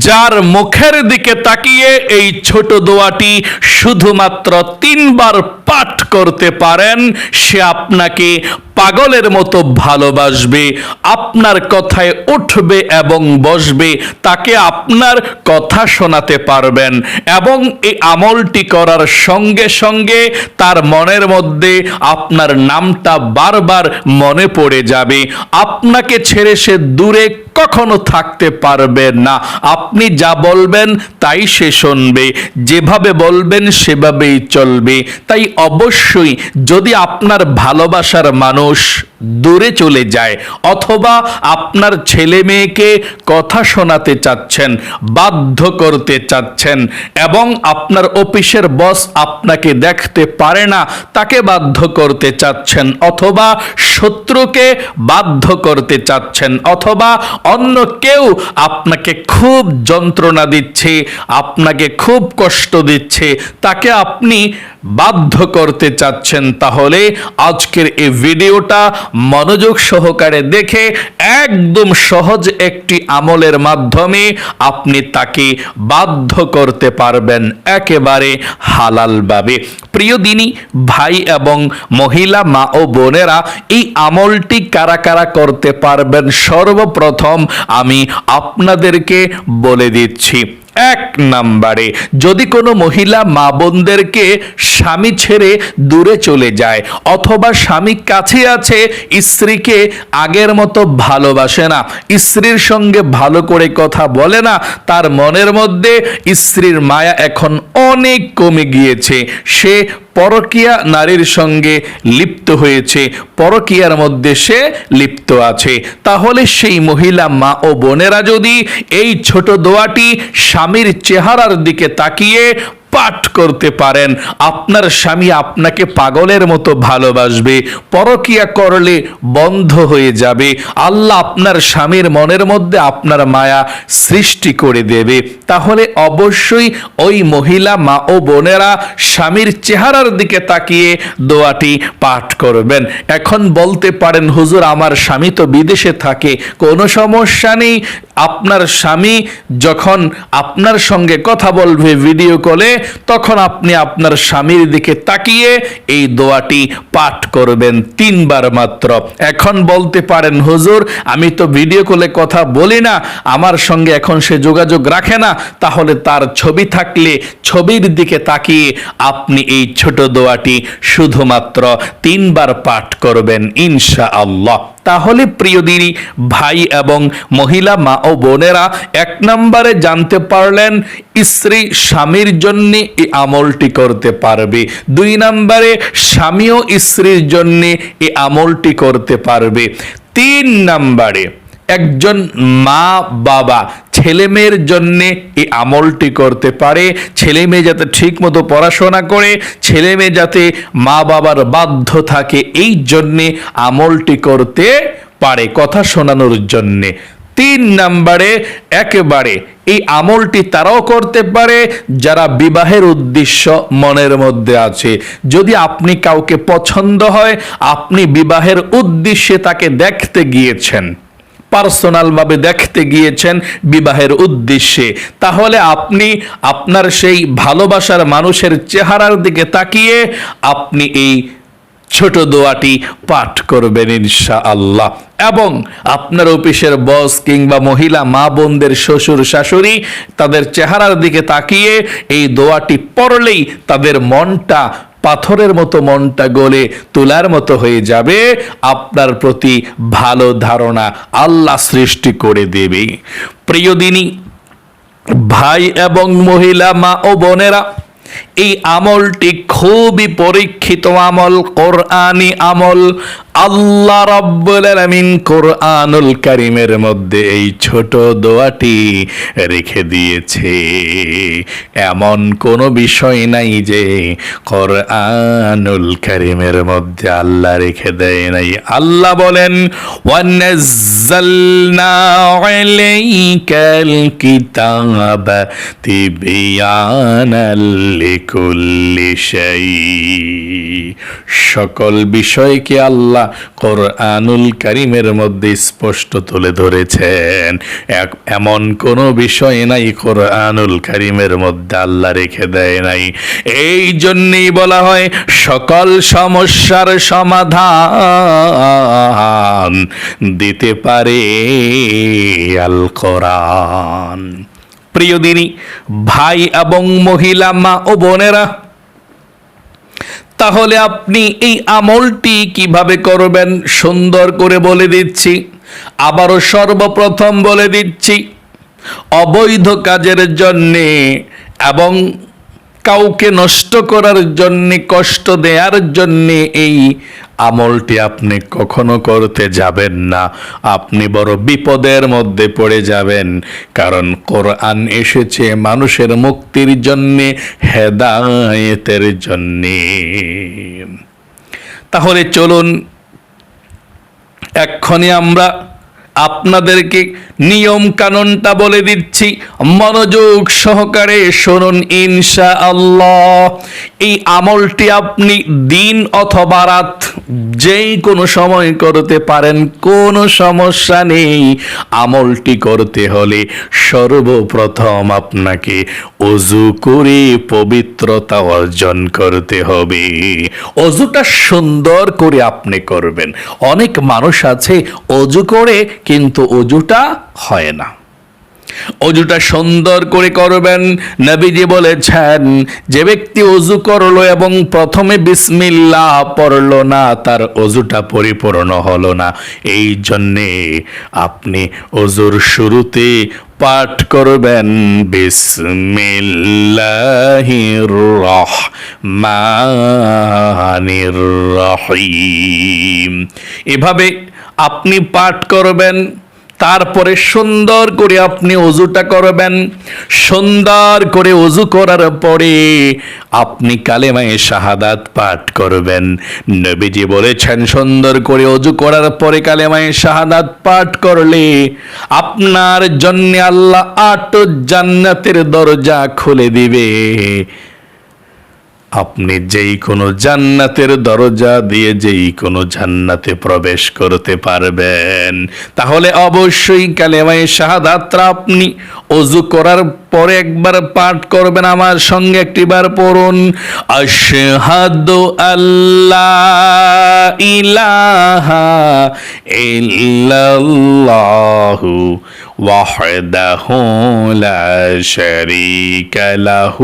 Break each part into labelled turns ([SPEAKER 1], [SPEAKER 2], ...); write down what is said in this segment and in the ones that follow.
[SPEAKER 1] যার মুখের দিকে তাকিয়ে এই ছোট দোয়াটি শুধুমাত্র তিনবার পাঠ করতে পারেন সে আপনাকে পাগলের মতো ভালোবাসবে, আপনার কথায় উঠবে এবং বসবে, তাকে আপনার কথা শোনাতে পারবেন এবং এই আমলটি করার সঙ্গে সঙ্গে তার মনের মধ্যে আপনার নামটা বারবার মনে পড়ে যাবে। আপনাকে ছেড়ে সে দূরে কখনো থাকতে পারবে না। আপনি যা বলবেন তাই সে শুনবে, যেভাবে বলবেন সেভাবেই চলবে। তাই অবশ্যই যদি আপনার ভালোবাসার মানুষ irmãos দূরে চলে যায়। অথবা আপনার ছেলে মেয়েকে কথা শোনাতে চাচ্ছেন, বাধ্য করতে চাচ্ছেন এবং আপনার অফিসের বস আপনাকে দেখতে পারে না, তাকে বাধ্য করতে চাচ্ছেন অথবা শত্রুকে বাধ্য করতে চাচ্ছেন অথবা অন্য কেউ আপনাকে খুব যন্ত্রণা দিচ্ছে, আপনাকে খুব কষ্ট দিচ্ছে, তাকে আপনি বাধ্য করতে চাচ্ছেন। তাহলে আজকের এই ভিডিওটা মনোযোগ সহকারে দেখে একদম সহজ একটি আমলের মাধ্যমে আপনি তাকে বাধ্য করতে পারবেন একেবারে হালালভাবে। প্রিয় দিনী, ভাই এবং মহিলা, মা ও বোনেরা, এই আমলটি কারা কারা করতে পারবেন? সর্বপ্রথম আমি আপনাদেরকে বলে দিচ্ছি। এক নাম্বারে। যদি কোনো মহিলা মা বোনদেরকে স্বামী ছেড়ে দূরে চলে যায় অথবা স্বামী কাছে আছে, স্ত্রীকে আগের মতো ভালোবাসে না, স্ত্রীর সঙ্গে ভালো করে কথা বলে না, তার মনের মধ্যে স্ত্রীর মায়া এখন অনেক কমে গিয়েছে। সে পরকিয়া নারীর সঙ্গে লিপ্ত হয়েছে। পরকিয়ার মধ্যে সে লিপ্ত আছে। তাহলে সেই মহিলা মা ও বোনেরা যদি এই ছোট দোয়াটি স্বামীর চেহারার দিকে তাকিয়ে পাঠ করতে পারেন। আপনার স্বামী আপনাকে পাগলের মতো ভালোবাসবে, পরকিয়া করলে বন্ধ হয়ে যাবে। আল্লাহ আপনার স্বামীর মনের মধ্যে আপনার মায়া সৃষ্টি করে দেবে। তাহলে অবশ্যই ওই মহিলা, মা ও বোনেরা স্বামীর চেহারার দিকে তাকিয়ে দোয়াটি পাঠ করবেন। এখন বলতে পারেন, হুজুর, আমার স্বামী তো বিদেশে থাকে, কোনো সমস্যা নেই। আপনার স্বামী যখন আপনার সঙ্গে কথা বলবে ভিডিও কলে তখন আপনি আপনার স্বামীর দিকে তাকিয়ে এই দোয়াটি পাঠ করবেন তিনবার মাত্র। এখন বলতে পারেন, হুজুর, আমি তো ভিডিও কলে কথা বলি না, আমার সঙ্গে এখন সে যোগাযোগ রাখে না, তাহলে তার ছবি থাকলে ছবির দিকে তাকিয়ে আপনি এই ছোট দোয়াটি শুধুমাত্র তিনবার পাঠ করবেন ইনশা আল্লাহ তাহলে প্রিয় দিনী, ভাই এবং মহিলা, মা ও বোনেরা, এক নম্বরে জানতে পারলেন স্ত্রী স্বামীর জন্যে এই আমলটি করতে পারবে। দুই নম্বরে স্বামীও স্ত্রীর জন্যে এই আমলটি করতে পারবে। তিন নম্বরে একজন মা বাবা ছেলে মেয়ের জন্যে এই আমলটি করতে পারে। ছেলে মেয়ে যাতে ঠিক মতো পড়াশোনা করে ছেলে মেয়ে যাতে মা বাবার বাধ্য থাকে, এই জন্যে আমলটি করতে পারে কথা শোনানোর জন্যে। তিন নম্বরে, একেবারে এই আমলটি তারাও করতে পারে, যারা বিবাহের উদ্দেশ্য মনের মধ্যে আছে। যদি আপনি কাউকে পছন্দ হয়, আপনি বিবাহের উদ্দেশ্যে তাকে দেখতে গিয়েছেন। পার্সোনালভাবে দেখতে গিয়েছেন বিবাহের উদ্দেশ্যে। তাহলে আপনি আপনার সেই ভালোবাসার মানুষের চেহারার দিকে তাকিয়ে আপনি এই ছোট দোয়াটি পাঠ করবেন ইনশা আল্লাহ এবং আপনার অফিসের বস কিংবা মহিলা, মা বোনদের শ্বশুর, শাশুড়ি তাদের চেহারার দিকে তাকিয়ে এই দোয়াটি পড়লেই তাদের মনটা পাথরের মতো মনটা গলে তোলার মতো হয়ে যাবে, আপনার প্রতি ভালো ধারণা আল্লাহ সৃষ্টি করে দেবে। প্রিয় দিনী, ভাই এবং মহিলা, মা ও বোনেরা এই আমলটি খুবই পরীক্ষিত আমল কোরআনি আমল। আল্লাহ রব্বুল আলামিন কোরআনুল কারিমের মধ্যে এই ছোট দোয়াটি রেখে দিয়েছে। এমন কোনো বিষয় নাই যে কোরআনুল কারিমের মধ্যে আল্লাহ রেখে দেয় নাই। আল্লাহ বলেন, ওয়ানাজ্জালনা সকল বিষয়কে আল্লাহ কোরআনুল কারিমের মধ্যে স্পষ্ট তুলে ধরেছেন। এমন কোনো বিষয় নাই কোরআনুল কারিমের মধ্যে আল্লাহ রেখে দেয় নাই। এই জন্যেই বলা হয়, সকল সমস্যার সমাধান দিতে পারে আল কোরআন প্রিয় দিনী ভাই এবং মহিলা মা ও বোনেরা, তাহলে আপনি এই আমলটি কীভাবে করবেন সুন্দর করে বলে দিচ্ছি। আবারও সর্বপ্রথম বলে দিচ্ছি, অবৈধ কাজের জন্যে এবং কাউকে নষ্ট করার জন্যে, কষ্ট দেওয়ার জন্যে এই আমলটি আপনি কখনো করতে যাবেন না। আপনি বড় বিপদের মধ্যে পড়ে যাবেন, কারণ কোরআন এসেছে মানুষের মুক্তির জন্যে, হেদায়েতের জন্যে। তাহলে চলুন, এক্ষণে আমরা আপনাদেরকে নিয়ম কানুনটা বলে দিচ্ছি। মনোযোগ সহকারে শুনুন ইনশা আল্লাহ এই আমলটি আপনি দিন অথবা রাত যেই কোনো সময় করতে পারেন, কোনো সমস্যা নেই। আমলটি করতে হলে সর্বপ্রথম আপনাকে অজু করে পবিত্রতা অর্জন করতে হবে। অজুটা সুন্দর করে আপনি করবেন। অনেক মানুষ আছে অজু করে কিন্তু অজুটা হয় না। অজুটা সুন্দর করে করবেন, নবীজি বলেছেন, যে ব্যক্তি অজু করল এবং প্রথমে বিসমিল্লাহ পড়ল না, তার অজুটা পরিপূর্ণ হলো না। এই জন্যে আপনি অজুর শুরুতে পাঠ করবেন, বিসমিল্লাহির রহমানির রহিম। এভাবে আপনি পাঠ করবেন, তারপরে সুন্দর করে আপনি অজুটা করবেন। সুন্দর করে অজু করার পরে আপনি কালেমায়ে শাহাদাত পাঠ করবেন। নবীজি বলেছেন, সুন্দর করে অজু করার পরে কালেমায়ে শাহাদাত পাঠ করলে আপনার জন্য আল্লাহ আট জান্নাতের দরজা খুলে দিবে। আপনি যেই কোনো জান্নাতের দরজা দিয়ে যেই কোনো জান্নাতে প্রবেশ করতে পারবেন। তাহলে অবশ্যই কালেমায় শাহাদাতরা আপনি অজু করার পরে একবার পাঠ করবেন আমার সঙ্গে একটিবার পড়ুন, আশহাদু আল্লাহ ইলাহা ইল্লাল্লাহু وحده لا شريك له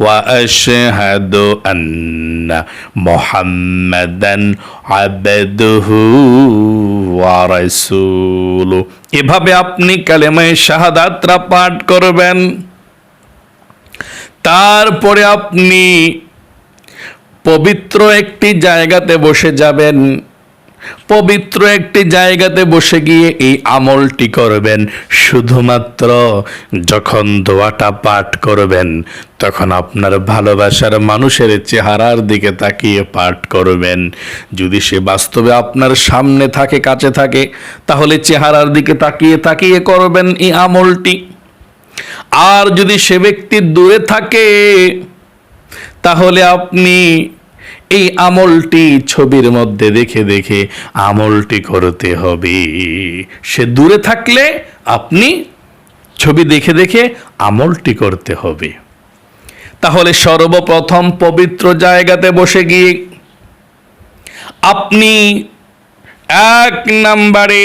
[SPEAKER 1] واشهد ان محمدا عبده ورسوله এভাবে আপনি কালেমায়ে শাহাদাতরা পাঠ করবেন তারপরে আপনি পবিত্র একটি জায়গাতে বসে যাবেন পবিত্র একটি জায়গাতে বসে গিয়ে এই আমলটি করবেন। শুধুমাত্র যখন দোয়াটা পাঠ করবেন, তখন আপনার ভালোবাসার মানুষের চেহারার দিকে তাকিয়ে পাঠ করবেন। যদি সে বাস্তবে আপনার সামনে থাকে, কাছে থাকে, তাহলে চেহারার দিকে তাকিয়ে তাকিয়ে করবেন এই আমলটি। আর যদি সে ব্যক্তি দূরে থাকে, তাহলে আপনি এই আমলটি ছবির মধ্যে দেখে দেখে আমলটি করতে হবে। সে দূরে থাকলে আপনি ছবি দেখে দেখে আমলটি করতে হবে। তাহলে সর্বপ্রথম পবিত্র জায়গাতে বসে গিয়ে আপনি এক নাম্বারে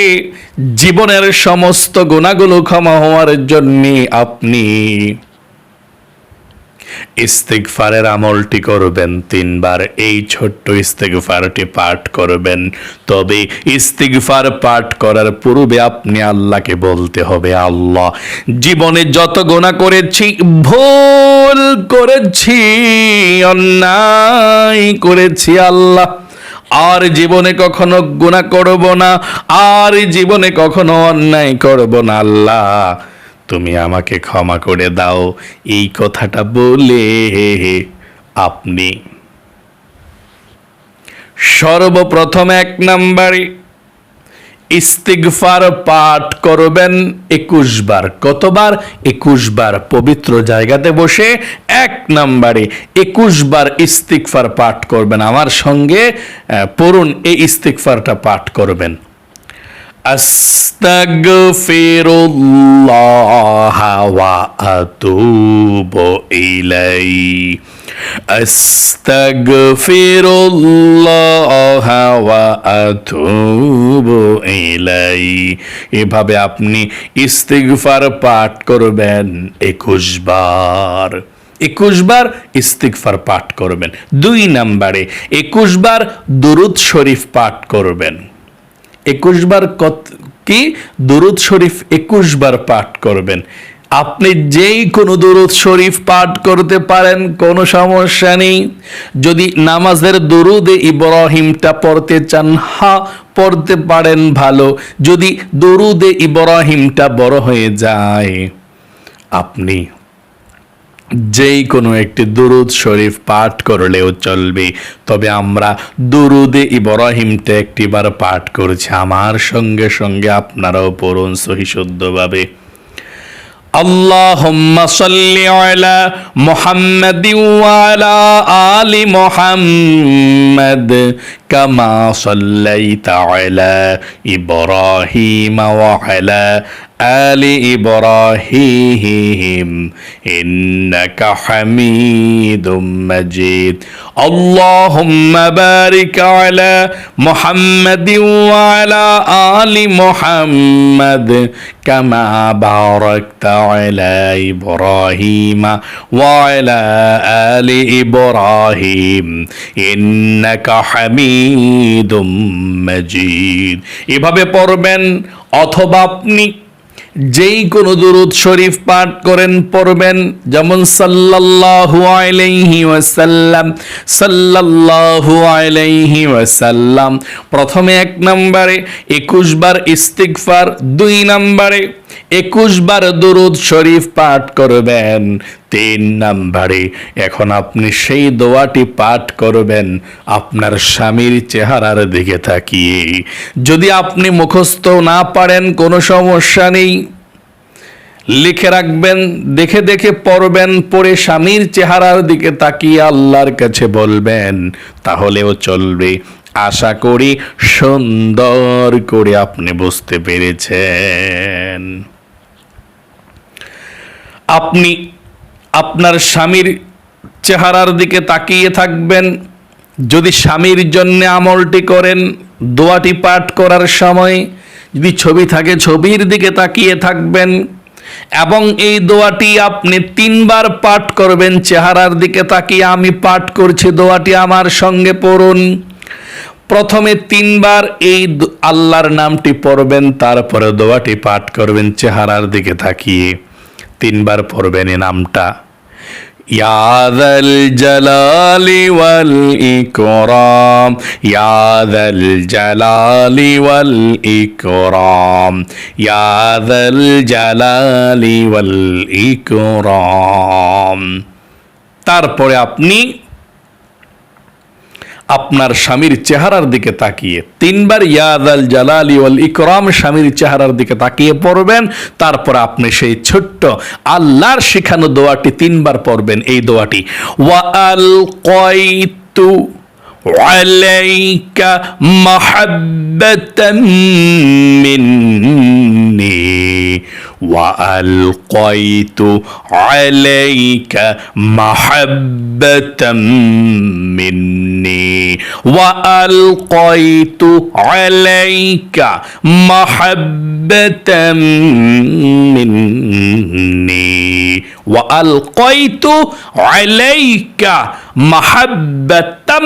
[SPEAKER 1] জীবনের সমস্ত গুণাগুলো ক্ষমা হওয়ার জন্য আপনি ইস্তেগফারের আমলটি করবেন, তিনবার এই ছোট্ট ইস্তেগফারটি পাঠ করবেন। তবে ইস্তেগফার পাঠ করার পূর্বে আপনি আল্লাহকে বলতে হবে, আল্লাহ, জীবনে যত গোনা করেছি, ভুল করেছি, অন্যায় করেছি, আল্লাহ, আর জীবনে কখনো গুণা করব না, আর জীবনে কখনো অন্যায় করব না, আল্লাহ। তুমি আমাকে ক্ষমা করে দাও। এই কথাটা বলে আপনি। সর্বপ্রথম এক নাম্বারে, ইস্তিগফার পাঠ করবেন একুশ বার। কতবার? একুশ বার পবিত্র জায়গাতে বসে এক নাম্বারে একুশ বার পাঠ করবেন। আমার সঙ্গে পড়ুন, এই ইস্তিগফারটা পাঠ করবেন। আস্তাগফিরুল্লাহ ওয়া আতুবু ইলাইহি আস্তাগফিরুল্লাহ ওয়া আতুবু ইলাইহি এভাবে আপনি ইস্তিগফার পাঠ করবেন একুশ বার। একুশ বার ইস্তিগফার পাঠ করবেন। দুই নম্বরে একুশ বার দুরুদ শরীফ পাঠ করবেন। একুশ বার কত কি? দরুদ শরীফ একুশ বার পাঠ করবেন। আপনি যেই কোনো দরুদ শরীফ পাঠ করতে পারেন, কোনো সমস্যা নেই। যদি নামাজের দরুদে ইব্রাহিমটা পড়তে চান, হা, পড়তে পারেন ভালো। যদি দরুদে ইব্রাহিমটা বড় হয়ে যায়, আপনি যেই কোনো একটি দুরুদ শরীফ পাঠ করলেও চলবে তবে আমরা দুরুদে ইব্রাহিমটা একটিবার পাঠ করেছি আমার সঙ্গে সঙ্গে আপনারাও পড়ুন সহি শুদ্ধভাবে اللهم صل على محمد وعلى آل محمد كما صليت على إبراهيم وعلى آل إبراهيم إنك حميد مجيد اللهم بارك على محمد وعلى آل محمد كما باركت على إبراهيم وعلى آل إبراهيم إنك حميد مجيد এভাবে পড়বেন অথবা আপনি যেই কোনো দুরুদ শরীফ পাঠ করেন, পড়বেন। যেমন সাল্লাল্লাহু আলাইহি ওয়াসাল্লাম, সাল্লাল্লাহু আলাইহি ওয়াসাল্লাম। প্রথমে এক নম্বরে, একুশ বার ইস্তিগফার, দুই নম্বরে একুশ বার দুরুদ শরীফ পাঠ করবেন, তিন নাম্বারে। এখন আপনি সেই দোয়াটি পাঠ করবেন, আপনার স্বামীর চেহারার দিকে তাকিয়ে। যদি আপনি মুখস্থ না পারেন, কোনো সমস্যা নেই। লিখে রাখবেন, দেখে দেখে পড়বেন, পড়ে স্বামীর চেহারার দিকে তাকিয়ে আল্লাহর কাছে বলবেন, তাহলেও চলবে। আশা করি সুন্দর করে আপনি বুঝতে পেরেছেন। আপনি আপনার স্বামীর চেহারার দিকে তাকিয়ে থাকবেন। যদি স্বামীর জন্য আমলটি করেন, দোয়াটি পাঠ করার সময় যদি ছবি থাকে, ছবির দিকে তাকিয়ে থাকবেন এবং এই দোয়াটি আপনি তিনবার পাঠ করবেন, চেহারার দিকে তাকিয়ে আমি পাঠ করছি, দোয়াটি আমার সঙ্গে পড়ুন। প্রথমে তিনবার এই আল্লাহর নামটি পড়বেন, তারপরে দোয়াটি পাঠ করবেন, চেহারার দিকে তাকিয়ে। তিনবার পড়বেন এ নামটা। ইয়াদাল জালালি ওয়াল ইকরাম ইয়াদাল জালালি ওয়াল ইকরাম ইয়াদাল জালালি ওয়াল ইকরাম। তারপরে আপনি আপনার স্বামীর চেহারার দিকে তাকিয়ে তিনবার ইয়াদ আল জালালি ওয়াল ইকরাম স্বামীর চেহারার দিকে তাকিয়ে পড়বেন তারপর আপনি সেই ছোট্ট আল্লাহর শেখানো দোয়াটি তিনবার পড়বেন এই দোয়াটি ওয়া আল কয়তু عليك محبة مني وألقيت عليك محبة مني وألقيت عليك محبة مني وألقيت عليك محبة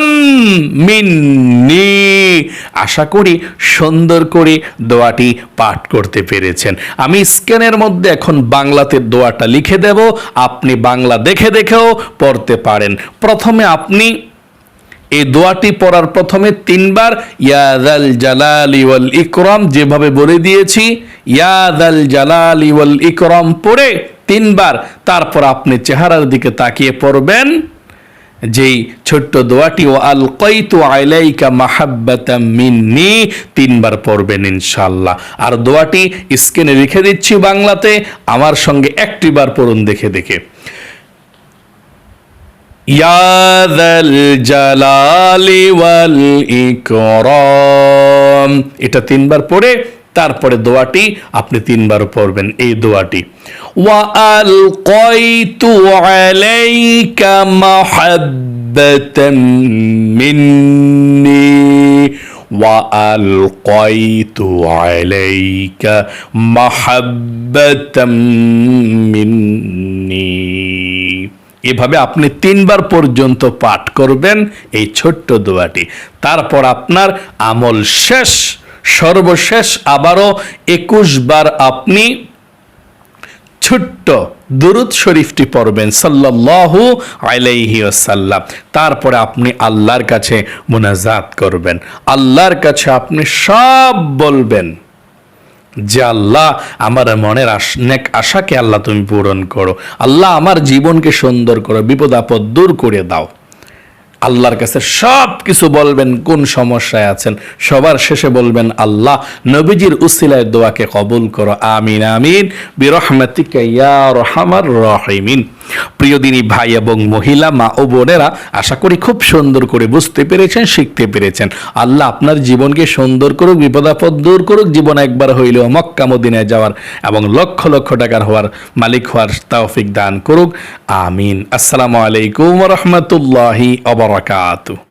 [SPEAKER 1] مني আশা করি সুন্দর করে দোয়াটি পাঠ করতে পেরেছেন আমি স্ক্যানের মধ্যে এখন বাংলাতে দোয়াটা লিখে দেব। আপনি বাংলা দেখে দেখেও পড়তে পারেন। প্রথমে আপনি এই দোয়াটি পড়ার প্রথমে তিনবার ইয়াদাল জালালি ওয়াল ইকরম যেভাবে বলে দিয়েছি ইয়াদাল জালালি ওয়াল ইকরম পড়ে তিনবার। তারপর আপনি চেহারার দিকে তাকিয়ে পড়বেন। যেই ছোট্ট দোয়াটি ও আল কইতু আলাইকা মাহাব্বাতাম মিন্নি তিনবার পড়বেন ইনশাল্লাহ আর দোয়াটি স্ক্রিনে লিখে দিচ্ছি বাংলাতে, আমার সঙ্গে একটি বার পড়ুন দেখে দেখে। ইকরাম এটা তিনবার পড়ে তারপরে দোয়াটি আপনি তিনবার পড়বেন এই দোয়াটি ওয়া আল কয়তু আলাইকা মাহাব্বাতাম মিন্নি وألقيت عليك محبة مني এভাবে আপনি তিনবার পর্যন্ত পাঠ করবেন এই ছোট্ট দোয়াটি তারপর আপনার আমল শেষ সর্বশেষ আবারও একুশ বার আপনি ছোট্ট দুরুদ শরীফটি পড়বেন, সাল্লাল্লাহু আলাইহি ওয়াসাল্লাম। তারপরে আপনি আল্লাহর কাছে মুনাজাত করবেন। আল্লাহর কাছে আপনি সব বলবেন যে, আল্লাহ, আমার মনের নেক আশাকে আল্লাহ তুমি পূরণ করো। আল্লাহ, আমার জীবনকে সুন্দর করো, বিপদ আপদ দূর করে দাও। আল্লাহর কাছে সব কিছু বলবেন, কোন সমস্যায় আছেন? সবার শেষে বলবেন, আল্লাহ, নবীজির উসিলায় দোয়াকে কবুল করো। আমিন আমিন। বিরহমাতিকা ইয়া রহমার রহিমিন। প্রিয় দিনী ভাই এবং মহিলা, মা ও বোনেরা, আশা করি খুব সুন্দর করে বুঝতে পেরেছেন, শিখতে পেরেছেন। আল্লাহ আপনার জীবনকে সুন্দর করুক, বিপদাপদ দূর করুক, জীবন একবার হইলেও মক্কা মদিনায় যাওয়ার এবং লক্ষ লক্ষ টাকার হওয়ার মালিক হওয়ার তাওফিক দান করুক। আমিন। আসসালামু আলাইকুম রহমতুল্লাহি অবরাকাতু